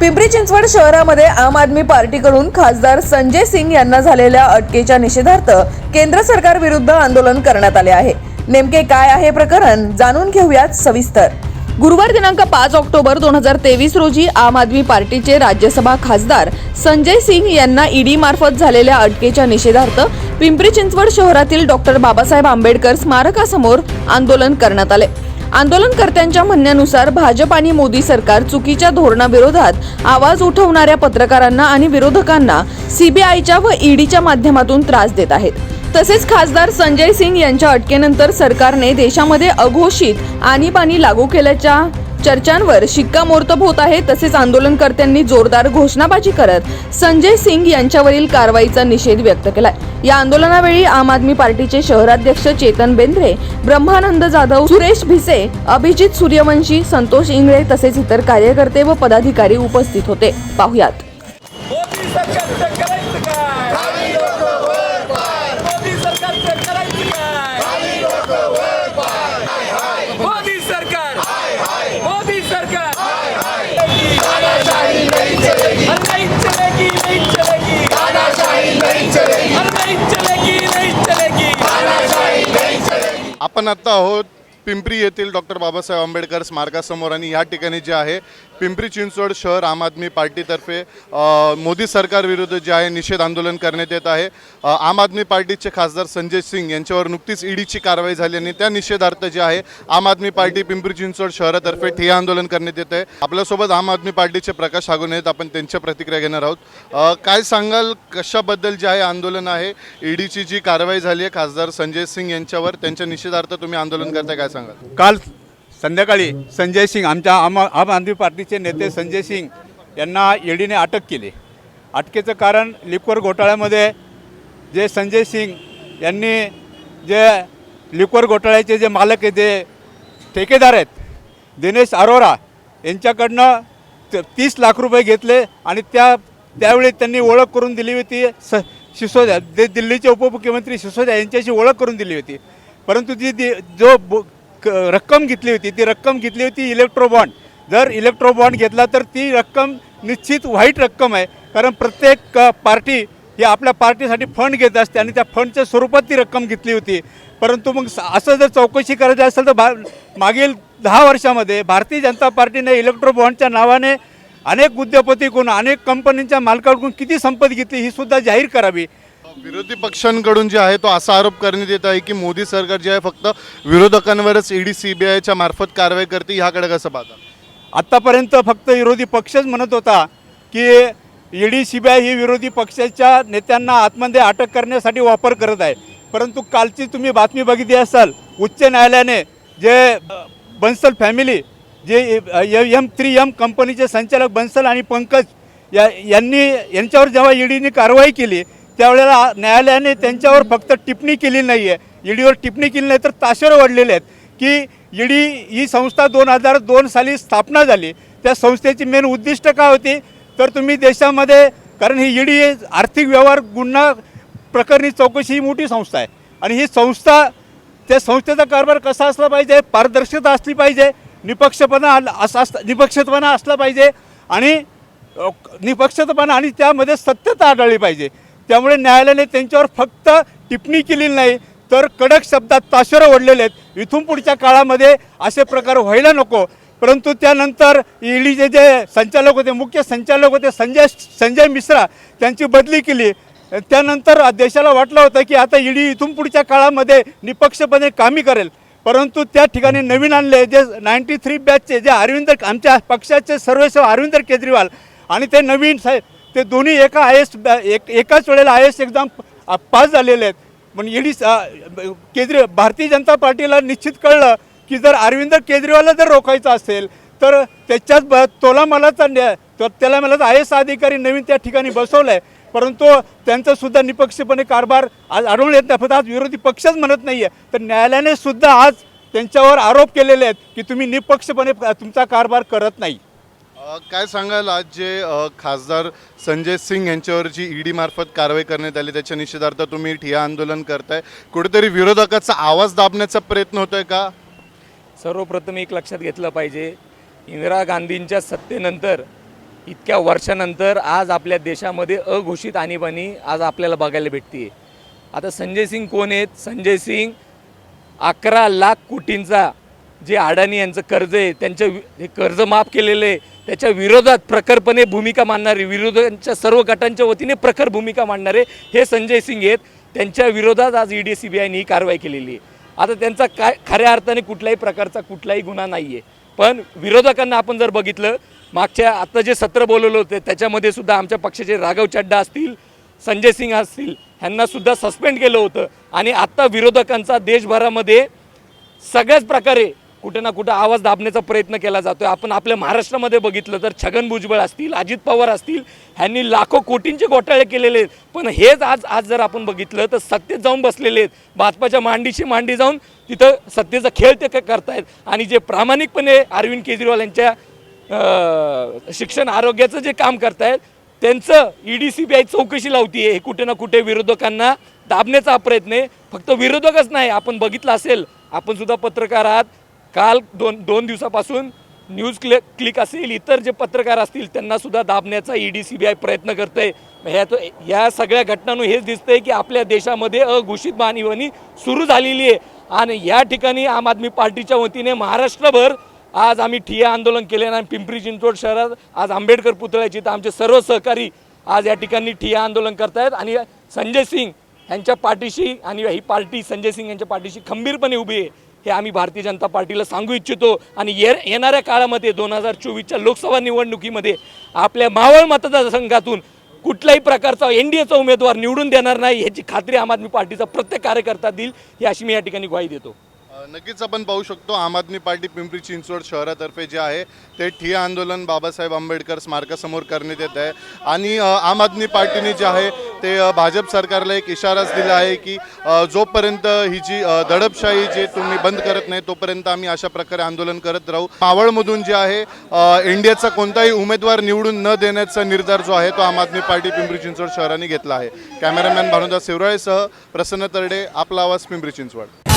पिंपरी चिंचवड शहरामध्ये आम आदमी पार्टीकडून खासदार संजय सिंग यांना झालेल्या अटकेच्या निषेधार्थ केंद्र सरकार विरुद्ध आंदोलन करण्यात आले आहे. नेमके काय आहे प्रकरण जाणून घेऊयात सविस्तर. गुरुवार दिनांक पाच ऑक्टोबर दोन हजार तेवीस रोजी आम आदमी पार्टीचे राज्यसभा खासदार संजय सिंग यांना ईडी मार्फत झालेल्या अटकेच्या निषेधार्थ पिंपरी चिंचवड शहरातील डॉक्टर बाबासाहेब आंबेडकर स्मारकासमोर आंदोलन करण्यात आले. आंदोलनकर्त्यांच्या म्हणण्यानुसार भाजप आणि मोदी सरकार चुकीच्या धोरणाविरोधात आवाज उठवणाऱ्या पत्रकारांना आणि विरोधकांना सीबीआयच्या व ईडीच्या माध्यमातून त्रास देत आहेत. तसेच खासदार संजय सिंग यांच्या अटकेनंतर सरकारने देशामध्ये अघोषित आणीबाणी लागू केल्याच्या चर्चांवर शिक्कामोर्तब होत आहे तसेच आंदोलनकर्त्यांनी जोरदार घोषणाबाजी करत संजय सिंग यांच्यावरील कारवाईचा निषेध व्यक्त केलाय. या आंदोलनावेळी आम आदमी पार्टीचे शहराध्यक्ष चेतन बेंद्रे ब्रह्मानंद जाधव सुरेश भिसे अभिजित सूर्यवंशी संतोष इंगळे तसेच इतर कार्यकर्ते व पदाधिकारी उपस्थित होते. पाहुयात. आपण आत्ता आहोत पिंपरी येथील डॉक्टर बाबासाहेब आंबेडकर स्मारकासमोर आणि या ठिकाणी जे आहे पिंपरी चिंचवड शहर आम आदमी पार्टीतर्फे मोदी सरकार विरुद्ध जे आहे निषेध आंदोलन करण्यात येत आहे. आम आदमी पार्टीचे खासदार संजय सिंग यांच्यावर नुकतीच ईडीची कारवाई झाली आणि त्या निषेधार्थ जे आहे आम आदमी पार्टी पिंपरी चिंचवड शहरातर्फे ठिय्या आंदोलन करण्यात येत आहे. आपल्यासोबत आम आदमी पार्टीचे प्रकाश हागून आहेत. आपण त्यांच्या प्रतिक्रिया घेणार आहोत. काय सांगाल कशाबद्दल जे आहे आंदोलन आहे? ईडीची जी कारवाई झाली आहे खासदार संजय सिंग यांच्यावर त्यांच्या निषेधार्थ तुम्ही आंदोलन करताय काय सांगाल? काल संध्याकाळी संजय सिंग आमच्या आम आम आदमी पार्टीचे नेते संजय सिंग यांना ईडीने अटक केली. अटकेचं कारण लिक्वर घोटाळ्यामध्ये जे संजय सिंग यांनी जे लिक्वर घोटाळ्याचे जे मालक आहे जे ठेकेदार आहेत दिनेश अरोरा यांच्याकडनं त- तीस लाख रुपये घेतले आणि त्या त्यावेळी त्यांनी ओळख करून दिली होती स सिसोद्या जे दिल्लीचे उपमुख्यमंत्री सिसोद्या यांच्याशी ओळख करून दिली होती. परंतु जी दि जो क- रक्कम घेतली होती. ती रक्कम घेतली होती इलेक्ट्रोबॉन्ड जर इलेक्ट्रोबॉन्ड घेतला तर ती रक्कम निश्चित वाईट रक्कम आहे. कारण प्रत्येक पार्टी ही आपल्या पार्टीसाठी फंड घेत असते आणि त्या फंडच्या स्वरूपात ती रक्कम घेतली होती. परंतु मग असं जर चौकशी करायची असेल तर भा मागील दहा वर्षामध्ये भारतीय जनता पार्टीने इलेक्ट्रो बॉन्डच्या नावाने अनेक उद्योगपतीकडून अनेक कंपनींच्या मालकाकडून किती संपत्ती घेतली ही सुद्धा जाहीर करावी. विरोधी पक्षांकडून जे आहे तो असा आरोप करण्यात येत आहे की मोदी सरकार जे आहे फक्त विरोधकांवरच ईडी सीबीआयच्या मार्फत कारवाई करते. ह्याकडे कसं पाहता? आत्तापर्यंत फक्त विरोधी पक्षच म्हणत होता की ईडी सी बी आय ही विरोधी पक्षाच्या नेत्यांना आतमध्ये अटक करण्यासाठी वापर करत आहे. परंतु कालची तुम्ही बातमी बघितली असाल उच्च न्यायालयाने जे Bansal family J M three M कंपनीचे संचालक बन्सल आणि पंकज या यांनी यांच्यावर जेव्हा ईडीने कारवाई केली त्यावेळेला न्यायालयाने त्यांच्यावर फक्त टिप्पणी केली नाही आहे ईडीवर टिप्पणी केली नाही तर ताशेर ओढलेले आहेत की ईडी ही संस्था दोन हजार दोन साली स्थापना झाली. त्या संस्थेची मेन उद्दिष्ट काय होती? तर तुम्ही देशामध्ये कारण ही ईडी आर्थिक व्यवहार गुन्हा प्रकरणी चौकशी ही मोठी संस्था आहे. आणि ही संस्था त्या संस्थेचा कारभार कसा असला पाहिजे? पारदर्शकता असली पाहिजे? निपक्षपणा आल- असता निपक्षपणा असला पाहिजे? आणि निपक्षतपणा आणि त्यामध्ये सत्यता आढळली पाहिजे. त्यामुळे न्यायालयाने त्यांच्यावर फक्त टिप्पणी केलेली नाही तर कडक शब्दात ताशेरं ओढलेले आहेत. इथून पुढच्या काळामध्ये असे प्रकार व्हायला नको. परंतु त्यानंतर ईडीचे जे संचालक होते मुख्य संचालक होते संजय संजय मिश्रा त्यांची बदली केली. त्यानंतर देशाला वाटलं होतं की आता ईडी इथून पुढच्या काळामध्ये निपक्षपणे कामी करेल. परंतु त्या ठिकाणी नवीन आणले जे नाईन्टी थ्री बॅचचे जे अरविंद आमच्या पक्षाचे सर्वेसर्व अरविंद केजरीवाल आणि ते नवीन साहेब ते दोन्ही एका आय एस एक एकाच वेळेला आय एस एक्झाम पास झालेले आहेत. पण ईडी केजरी भारतीय जनता पार्टीला निश्चित कळलं की जर अरविंद केजरीवालला जर रोखायचं असेल तर त्याच्याच ब तोलामालाचा न्याय तर त्याला मला आय एस अधिकारी नवीन त्या ठिकाणी बसवलं आहे परंतु त्यांचासुद्धा निपक्षपणे कारभार आज आढळून येत नाही. फक्त आज विरोधी पक्षच म्हणत नाही आहे तर न्यायालयाने सुद्धा आज त्यांच्यावर आरोप केलेले आहेत की तुम्ही निपक्षपणे तुमचा कारभार करत नाही. काय सांगाल आज जे खासदार संजय सिंग यांच्यावर जी ईडी मार्फत कारवाई करण्यात आली त्याच्या निषेधार्थ तुम्ही ठिया आंदोलन करताय. कुठेतरी विरोधकाचा आवाज दाबण्याचा प्रयत्न होतोय का? सर्वप्रथम एक लक्षात घेतलं पाहिजे इंदिरा गांधींच्या सत्तेनंतर इतक्या वर्षानंतर आज आपल्या देशामध्ये अघोषित आणीबाणी आज आपल्याला बघायला भेटते आता संजय सिंग कोण आहेत? संजय सिंग अकरा लाख कोटींचा जे अडाणी यांचं कर्ज आहे त्यांचं हे कर्ज माफ केलेलं आहे. त्याच्या विरोधात प्रखरपणे भूमिका मांडणारे विरोधांच्या सर्व गटांच्या वतीने प्रखर भूमिका मांडणारे हे संजय सिंग आहेत. त्यांच्या विरोधात आज ई डी सी बी आयने ही कारवाई केलेली आहे. आता त्यांचा काय खऱ्या अर्थाने कुठल्याही प्रकारचा कुठलाही गुन्हा नाही आहे पण विरोधकांना आपण जर बघितलं मागच्या आत्ता जे सत्र बोलवलं होते त्याच्यामध्ये सुद्धा आमच्या पक्षाचे राघव चड्डा असतील संजय सिंग असतील ह्यांनासुद्धा सस्पेंड केलं होतं. आणि आत्ता विरोधकांचा देशभरामध्ये सगळ्याच प्रकारे कुठे ना कुठं आवाज दाबण्याचा प्रयत्न केला जातोय. आपण आपल्या महाराष्ट्रामध्ये बघितलं तर छगन भुजबळ असतील अजित पवार असतील ह्यांनी लाखो कोटींचे घोटाळे केलेले आहेत. पण हेच आज आज जर आपण बघितलं तर सत्तेत जाऊन बसलेले आहेत. भाजपाच्या मांडीशी मांडी जाऊन तिथं सत्तेचा खेळ ते करतायत. आणि जे प्रामाणिकपणे अरविंद केजरीवाल यांच्या शिक्षण आरोग्याचं जे काम करतायत त्यांचं E D C B I चौकशी लावतीये. हे कुठे ना कुठे विरोधकांना दाबण्याचा प्रयत्न आहे. फक्त विरोधकच नाही आपण बघितलं असेल आपण सुद्धा पत्रकार आहात. काल दोन दोन दिवसापासून न्यूज क्लिक क्लिक असेल इतर जे पत्रकार असतील त्यांनासुद्धा दाबण्याचा E D C B I प्रयत्न करतंय. ह्या तो या सगळ्या घटनांनी हेच दिसतंय की आपल्या देशामध्ये अघोषित बाणीवणी सुरू झालेली आहे. आणि या ठिकाणी आम आदमी पार्टीच्या वतीने महाराष्ट्रभर आज आम्ही ठिय्या आंदोलन केले आणि पिंपरी चिंचवड शहरात आज आंबेडकर पुतळ्याची तर आमचे सर्व सहकारी आज या ठिकाणी ठिय्या आंदोलन करतायत. आणि संजय सिंग यांच्या पाठीशी आणि ही पार्टी संजय सिंग यांच्या पाठीशी खंबीरपणे उभी आहे. हे आम्ही भारतीय जनता पार्टीला सांगू इच्छितो. आणि ये येणाऱ्या काळामध्ये दोन हजार चोवीसच्या लोकसभा निवडणुकीमध्ये आपल्या मावळ मतदारसंघातून कुठल्याही प्रकारचा एन डी एचा उमेदवार निवडून देणार नाही याची खात्री आम आदमी पार्टीचा प्रत्येक कार्यकर्ता देईल ही अशी मी या ठिकाणी ग्वाही देतो. नक्कीच आपण पाहू शकतो आम आदमी पार्टी पिंपरी चिंचवड शहरातर्फे जे आहे ते ठिय्या आंदोलन बाबासाहेब आंबेडकर स्मारकासमोर करण्यात येत आहे. आणि आम आदमी पार्टीने जे आहे ते भाजप सरकारला एक इशाराच दिला आहे की जोपर्यंत ही जी दडपशाही जे तुम्ही बंद करत नाही तोपर्यंत आम्ही अशा प्रकारे आंदोलन करत राहू. मावळमधून जे आहे इंडियाचा कोणताही उमेदवार निवडून न देण्याचा निर्धार जो आहे तो आम आदमी पार्टी पिंपरी चिंचवड शहराने घेतला आहे. कॅमेरामॅन भानुदास शिवराळेसह प्रसन्न तरडे आपला आवाज पिंपरी चिंचवड.